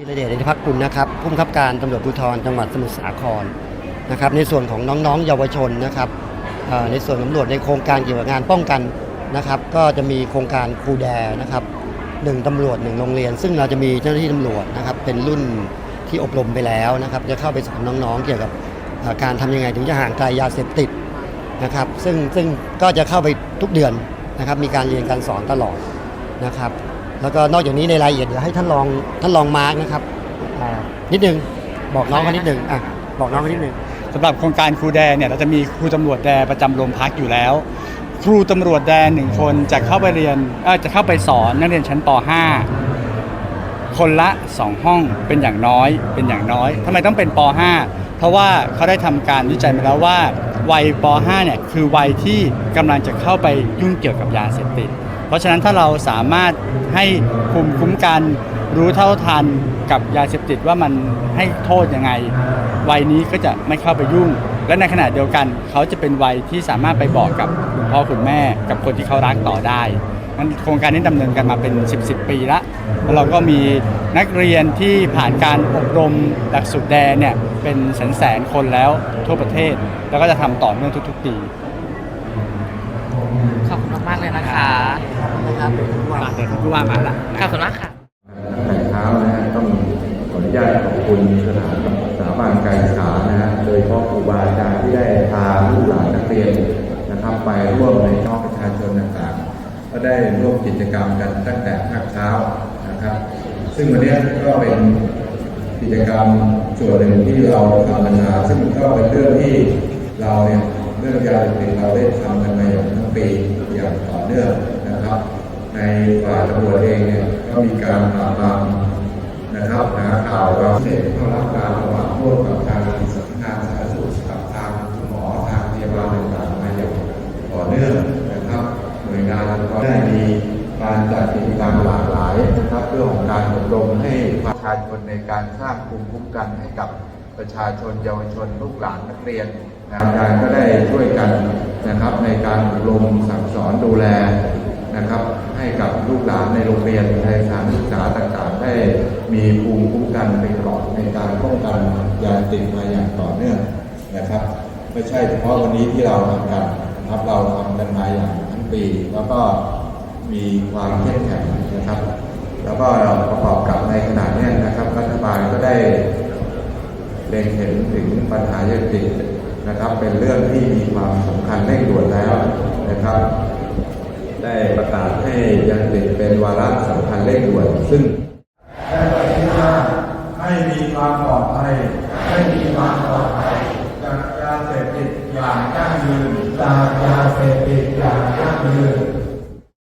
ธีรเดชอินทพักกุลนะครับผู้บังคับการตำรวจภูธรจังหวัดสมุทรสาครนะครับในส่วนของน้องๆเยาวชนนะครับในส่วนตำรวจในโครงการเกี่ยวกับงานป้องกันนะครับ ก็จะมีโครงการครูแดนะครับหนึ่งตำรวจหนึ่งโรงเรียน ซึ่งเราจะมีเจ้าหน้าที่ตำรวจนะครับเป็นรุ่นที่อบรมไปแล้วนะครับจะเข้าไปสอนน้องๆ เกี่ยวกับการทำยังไงถึงจะห่างไกลยาเสพติดนะครับซึ่งซึ่งก็จะเข้าไปทุกเดือนนะครับมีการเรียนการสอนตลอดนะครับ แล้วก็นอกจากนี้ในรายละเอียดเดี๋ยวให้ท่านลองท่านลองมาร์กนะครับอ่านิดนึงบอกน้องเขานิดนึงอะบอกน้องเขานิดนึง สำหรับโครงการครูแดนเนี่ยเราจะมีครูตำรวจแดนประจำโรงพักอยู่แล้ว ครูตำรวจแดนหนึ่งคนจะเข้าไปเรียนเอ่อจะเข้าไปสอนนักเรียนชั้นป .5 คนละ 2 ห้องเป็นอย่างน้อยเป็นอย่างน้อยทำไมต้องเป็นป .5 เพราะว่าเขาได้ทำการวิจัยมาแล้วว่าวัยป .5 เนี่ยคือวัยที่กำลังจะเข้าไปยุ่งเกี่ยวกับยาเสพติด เพราะฉะนั้นถ้าเราสามารถให้ภูมิคุ้มกันรู้เท่าทันกับยาเสพติดว่ามันให้โทษยังไง วัยนี้ก็จะไม่เข้าไปยุ่ง และในขณะเดียวกัน เขาจะเป็นวัยที่สามารถไปบอกกับคุณพ่อคุณแม่ กับคนที่เขารักต่อได้นั้นโครงการนี้ดำเนินกันมาเป็น 10 10ปีละแล้วเราก็มีนักเรียนที่ผ่านการอบรมหลักสูตรแดนเนี่ยเป็นแสนแสนคนแล้วทั่วประเทศ แล้วก็จะทำต่อเนื่องทุกๆปี ขอบคุณมากๆเลยนะคะ นะ ครับมาเดี๋ยวผู้ว่ามาละขอบคุณมากค่ะตั้งแต่เช้านะฮะต้องขออนุญาตขอบคุณสถานสถาบันการศึกษานะฮะโดยเฉพาะครูบาอาจารย์ที่ได้พาลูกหลานนักเรียนนะครับ ไปร่วมในช่องประชาชนต่างๆ ก็ได้ร่วมกิจกรรมกันตั้งแต่ภาคเช้านะครับ ซึ่งวันนี้ก็เป็นกิจกรรมส่วนหนึ่งที่เราทำกันมาซึ่งก็เป็นเรื่องที่เราเนี่ยเรื่องยาเสพติดเราได้ทำกันมาอย่างทั้งปีอย่างต่อเนื่องนะครับ ในฝ่ายตำรวจเองเนี่ยก็มีการปราบปรามนะครับหาข่าวเราเสพเข้ารับการระหว่างร่วมกับทางสำนักงานสาธารณสุขกับทางคุณหมอทางพยาบาลต่างๆมาอย่างต่อเนื่องนะครับหน่วยงานก็ได้มีการจัดกิจกรรมหลากหลายนะครับเรื่องของการอบรมให้ประชาชนในการสร้างภูมิคุ้มกันให้กับประชาชนเยาวชนลูกหลานนักเรียนนะครับอาจารย์ก็ได้ช่วยกันนะครับในการอบรมสั่งสอนดูแล นะครับ ให้กับลูกหลานในโรงเรียนในสถานศึกษาต่างๆ ได้มีภูมิคุ้มกันเป็นเกราะในการป้องกันยาเสพติดมาอย่างต่อเนื่องนะครับ ไม่ใช่เฉพาะวันนี้ที่เราทำกันนะครับเราทำกันมาอย่างทั้งปี แล้วก็มีความเข้มแข็งนะครับ แล้วก็ประกอบกับในขณะนี้นะครับ รัฐบาลก็ได้เล็งเห็นถึงปัญหายาเสพติดนะครับ เป็นเรื่องที่มีความสำคัญเร่งด่วนแล้วนะครับ ได้ประกาศให้ยาเสพติดเป็นวาระสำคัญเร่งด่วนซึ่งและปฏิบัติให้มีความปลอดภัยให้มีความปลอดภัยจากยาเสพติดอย่างยั่งยืนจากยาเสพติดอย่างยั่งยืน